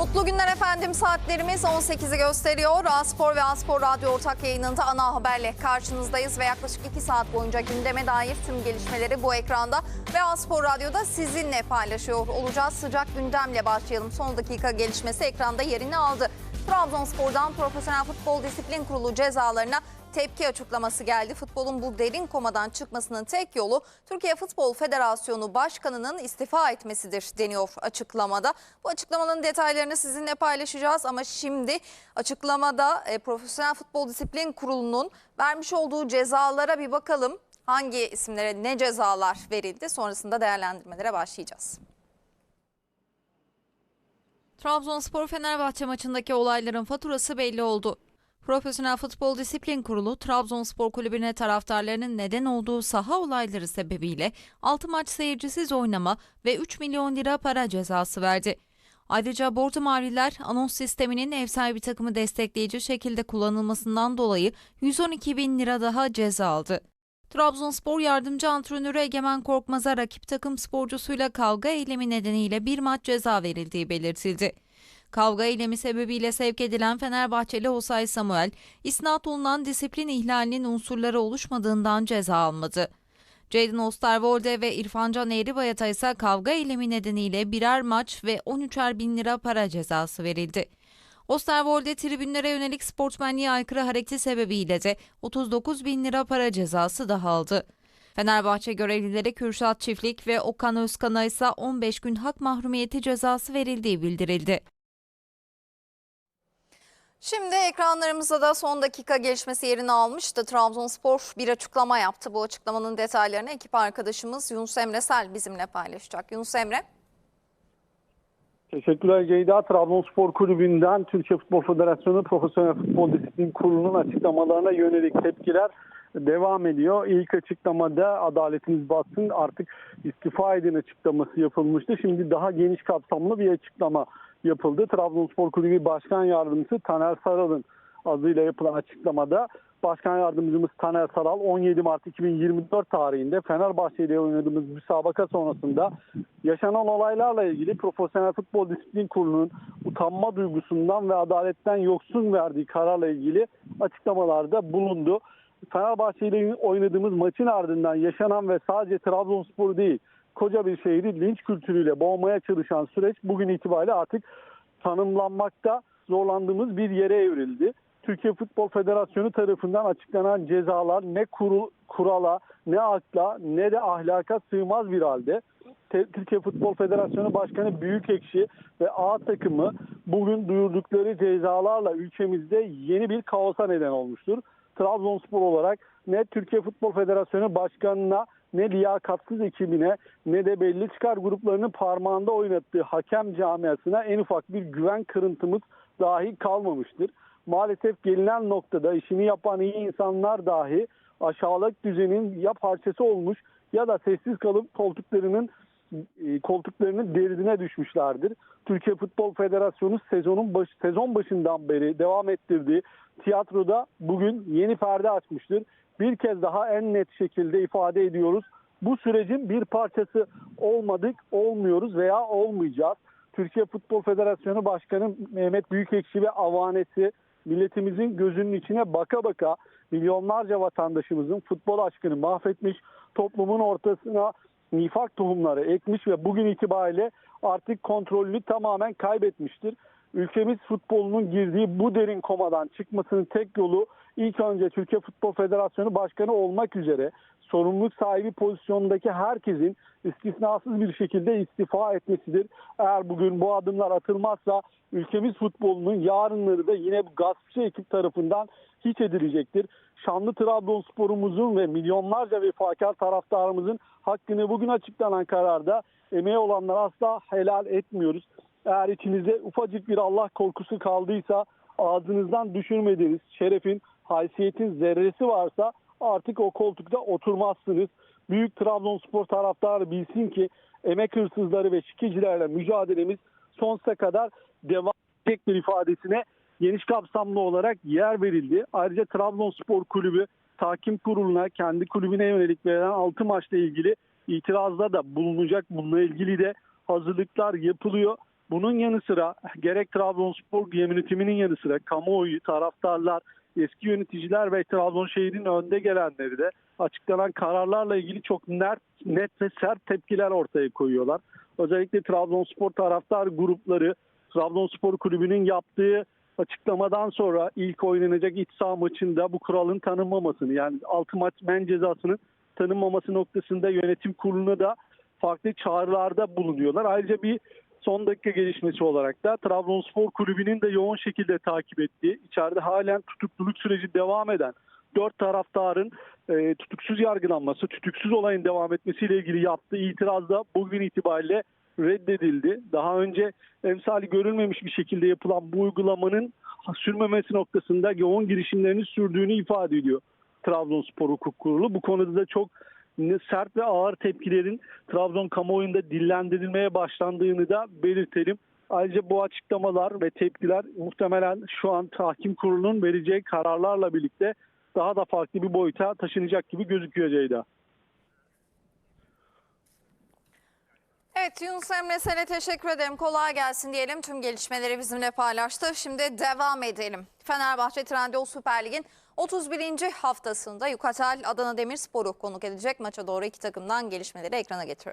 Mutlu günler efendim. Saatlerimiz 18'i gösteriyor. Aspor ve Aspor Radyo ortak yayınında ana haberle karşınızdayız ve yaklaşık 2 saat boyunca gündeme dair tüm gelişmeleri bu ekranda ve Aspor Radyo'da sizinle paylaşıyor olacağız. Sıcak gündemle başlayalım. Son dakika gelişmesi ekranda yerini aldı. Trabzonspor'dan Profesyonel Futbol Disiplin Kurulu cezalarına tepki açıklaması geldi. Futbolun bu derin komadan çıkmasının tek yolu Türkiye Futbol Federasyonu Başkanı'nın istifa etmesidir deniyor açıklamada. Bu açıklamanın detaylarını sizinle paylaşacağız ama şimdi açıklamada e, Profesyonel Futbol Disiplin Kurulu'nun vermiş olduğu cezalara bir bakalım. Hangi isimlere ne cezalar verildi sonrasında değerlendirmelere başlayacağız. Trabzonspor Fenerbahçe maçındaki olayların faturası belli oldu. Profesyonel Futbol Disiplin Kurulu Trabzonspor Kulübü'ne taraftarlarının neden olduğu saha olayları sebebiyle 6 maç seyircisiz oynama ve 3 milyon lira para cezası verdi. Ayrıca Bordo Mavililer anons sisteminin ev sahibi takımı destekleyici şekilde kullanılmasından dolayı 112 bin lira daha ceza aldı. Trabzonspor yardımcı antrenörü Egemen Korkmaz'a rakip takım sporcusuyla kavga eylemi nedeniyle bir maç ceza verildiği belirtildi. Kavga eylemi sebebiyle sevk edilen Fenerbahçeli Osay Samuel, isnat olunan disiplin ihlalinin unsurları oluşmadığından ceza almadı. Jadon Osterwolde ve İrfancan Eğribayat'a ise kavga eylemi nedeniyle birer maç ve 13'er bin lira para cezası verildi. Osterwolde tribünlere yönelik sportmenliğe aykırı hareketi sebebiyle de 39 bin lira para cezası daha aldı. Fenerbahçe görevlileri Kürşat Çiftlik ve Okan Özkan'a ise 15 gün hak mahrumiyeti cezası verildiği bildirildi. Şimdi ekranlarımızda da son dakika gelişmesi yerini almıştı. Trabzonspor bir açıklama yaptı. Bu açıklamanın detaylarını ekip arkadaşımız Yunus Emre Sel bizimle paylaşacak. Yunus Emre. Teşekkürler Ceyda. Trabzonspor Kulübü'nden Türkiye Futbol Federasyonu Profesyonel Futbol Disiplin Kurulu'nun açıklamalarına yönelik tepkiler devam ediyor. İlk açıklamada adaletiniz batsın artık istifa edin açıklaması yapılmıştı. Şimdi daha geniş kapsamlı bir açıklama yapıldı. Trabzonspor Kulübü Başkan Yardımcısı Taner Saral'ın adıyla yapılan açıklamada Başkan Yardımcımız Taner Saral 17 Mart 2024 tarihinde Fenerbahçe ile oynadığımız müsabaka sonrasında yaşanan olaylarla ilgili Profesyonel Futbol Disiplin Kurulu'nun utanma duygusundan ve adaletten yoksun verdiği kararla ilgili açıklamalarda bulundu. Fenerbahçe ile oynadığımız maçın ardından yaşanan ve sadece Trabzonspor değil koca bir şehri linç kültürüyle boğmaya çalışan süreç bugün itibariyle artık tanımlanmakta zorlandığımız bir yere evrildi. Türkiye Futbol Federasyonu tarafından açıklanan cezalar ne kuru, kurala, ne akla, ne de ahlaka sığmaz bir halde. Türkiye Futbol Federasyonu Başkanı Büyükekşi ve A takımı bugün duyurdukları cezalarla ülkemizde yeni bir kaosa neden olmuştur. Trabzonspor olarak ne Türkiye Futbol Federasyonu Başkanı'na ne liyakatsız ekibine ne de belli çıkar gruplarının parmağında oynattığı hakem camiasına en ufak bir güven kırıntımız dahi kalmamıştır. Maalesef gelinen noktada işini yapan iyi insanlar dahi aşağılık düzenin ya parçası olmuş ya da sessiz kalıp koltuklarının e, koltuklarının derdine düşmüşlerdir. Türkiye Futbol Federasyonu sezonun baş, sezon başından beri devam ettirdiği tiyatroda bugün yeni perde açmıştır. Bir kez daha en net şekilde ifade ediyoruz. Bu sürecin bir parçası olmadık, olmuyoruz veya olmayacağız. Türkiye Futbol Federasyonu Başkanı Mehmet Büyükekşi ve avanesi milletimizin gözünün içine baka baka milyonlarca vatandaşımızın futbol aşkını mahvetmiş, toplumun ortasına nifak tohumları ekmiş ve bugün itibariyle artık kontrolünü tamamen kaybetmiştir. Ülkemiz futbolunun girdiği bu derin komadan çıkmasının tek yolu ilk önce Türkiye Futbol Federasyonu Başkanı olmak üzere sorumluluk sahibi pozisyondaki herkesin istisnasız bir şekilde istifa etmesidir. Eğer bugün bu adımlar atılmazsa ülkemiz futbolunun yarınları da yine bu gaspçı ekip tarafından hiç edilecektir. Şanlı Trabzonspor'umuzun ve milyonlarca vefakar taraftarımızın hakkını bugün açıklanan kararda emeği olanlar asla helal etmiyoruz. Eğer içinizde ufacık bir Allah korkusu kaldıysa ağzınızdan düşürmediğiniz şerefin, haysiyetin zerresi varsa artık o koltukta oturmazsınız. Büyük Trabzonspor taraftarı bilsin ki emek hırsızları ve şikecilerle mücadelemiz sonsuza kadar devam edecek bir ifadesine geniş kapsamlı olarak yer verildi. Ayrıca Trabzonspor Kulübü tahkim kuruluna kendi kulübüne yönelik verilen 6 maçla ilgili itirazda da bulunacak. Bununla ilgili de hazırlıklar yapılıyor. Bunun yanı sıra gerek Trabzonspor yönetiminin yanı sıra kamuoyu, taraftarlar, eski yöneticiler ve Trabzon şehrinin önde gelenleri de açıklanan kararlarla ilgili çok net, net ve sert tepkiler ortaya koyuyorlar. Özellikle Trabzonspor taraftar grupları Trabzonspor kulübünün yaptığı açıklamadan sonra ilk oynanacak iç saha maçında bu kuralın tanınmamasını yani 6 maç men cezasının tanınmaması noktasında yönetim kuruluna da farklı çağrılarda bulunuyorlar. Ayrıca bir son dakika gelişmesi olarak da Trabzonspor kulübünün de yoğun şekilde takip ettiği, içeride halen tutukluluk süreci devam eden dört taraftarın e, tutuksuz yargılanması, tutuksuz olayın devam etmesiyle ilgili yaptığı itiraz da bugün itibariyle reddedildi. Daha önce emsali görülmemiş bir şekilde yapılan bu uygulamanın sürmemesi noktasında yoğun girişimlerini sürdüğünü ifade ediyor Trabzonspor Hukuk Kurulu. Bu konuda da çok sert ve ağır tepkilerin Trabzon kamuoyunda dillendirilmeye başlandığını da belirtelim. Ayrıca bu açıklamalar ve tepkiler muhtemelen şu an tahkim kurulunun vereceği kararlarla birlikte daha da farklı bir boyuta taşınacak gibi gözüküyor Ceyda. Evet Yunus Emre sana teşekkür ederim. Kolay gelsin diyelim. Tüm gelişmeleri bizimle paylaştı. Şimdi devam edelim. Fenerbahçe Trendyol Süper Lig'in 31. haftasında Yukatel Adana Demirspor'u konuk edecek. Maça doğru iki takımdan gelişmeleri ekrana getiriyorum.